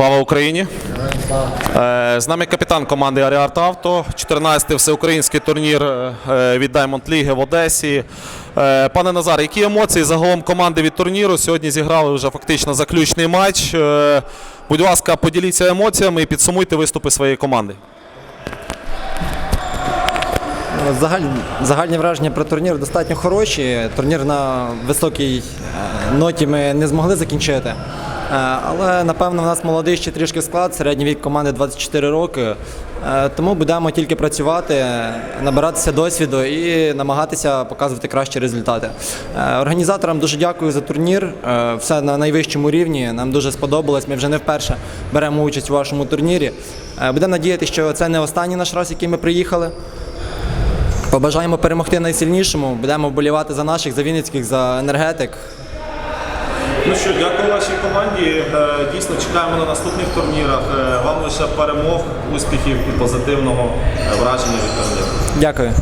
Слава Україні! Е, З нами капітан команди Аріарт Авто, 14-й всеукраїнський турнір е, від Diamond League в Одесі. Е, Пане Назар, які емоції загалом команди від турніру? Сьогодні зіграли вже фактично заключний матч. Е, Будь ласка, поділіться емоціями і підсумуйте виступи своєї команди. Загаль, загальні враження про турнір достатньо хороші. Турнір на високій е, ноті ми не змогли закінчити. Е, Але напевно в нас молодий ще трішки склад, середній вік команди 24 роки. Е, Тому будемо тільки працювати, набиратися досвіду і намагатися показувати кращі результати. Е, Організаторам дуже дякую за турнір. Все на найвищому рівні. Нам дуже сподобалось. Ми вже не вперше беремо участь у вашому турнірі. Будемо надіятися, що це не останній наш раз, який ми приїхали. Побажаємо перемогти найсильнішому. Будемо вболівати за наших, за Вінницьких, за енергетик. Ну що, дякую вашій команді. Е, Дійсно чекаємо на наступних турнірах. Е, Вам лише перемог, успіхів і позитивного е, враження від турніру. Дякую.